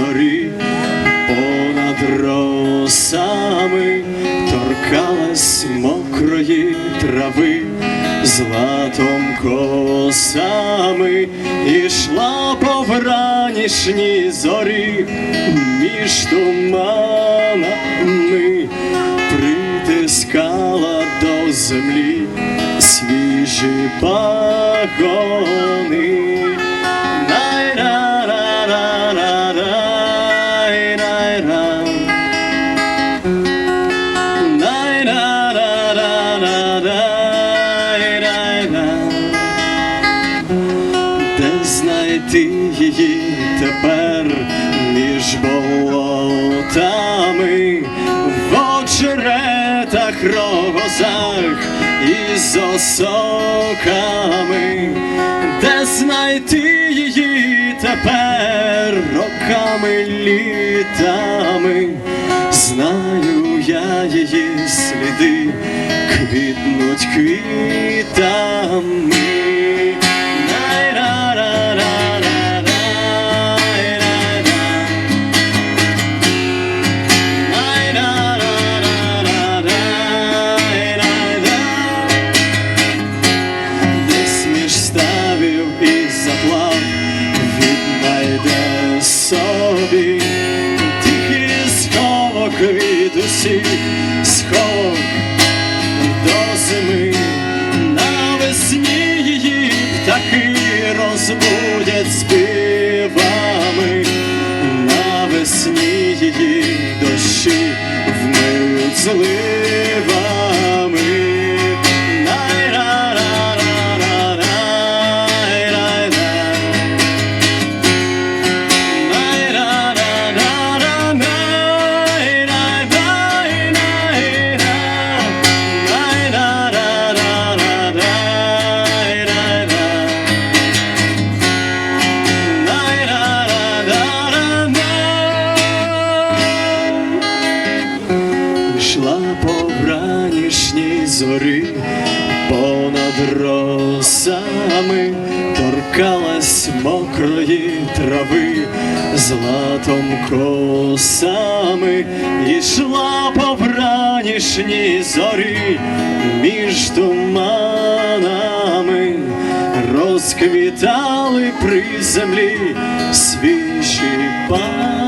Зорі, понад росами торкалась мокрої трави, златом косами ішла по вранішній зорі, між туманами притискала до землі свіжі пагони. Її тепер між болотами, в очеретах, рогозах і з осоками, де знайти її тепер? Роками літами, знаю я її сліди, квітнуть квітами. Від усіх до зими навесні її птахи розбудять співами, навесні її дощі вмиють зливами. Вранішній зорі, понад росами торкалась мокрої трави, златом косами ішла по вранішній зорі, між туманами розквітали при землі свіжі па.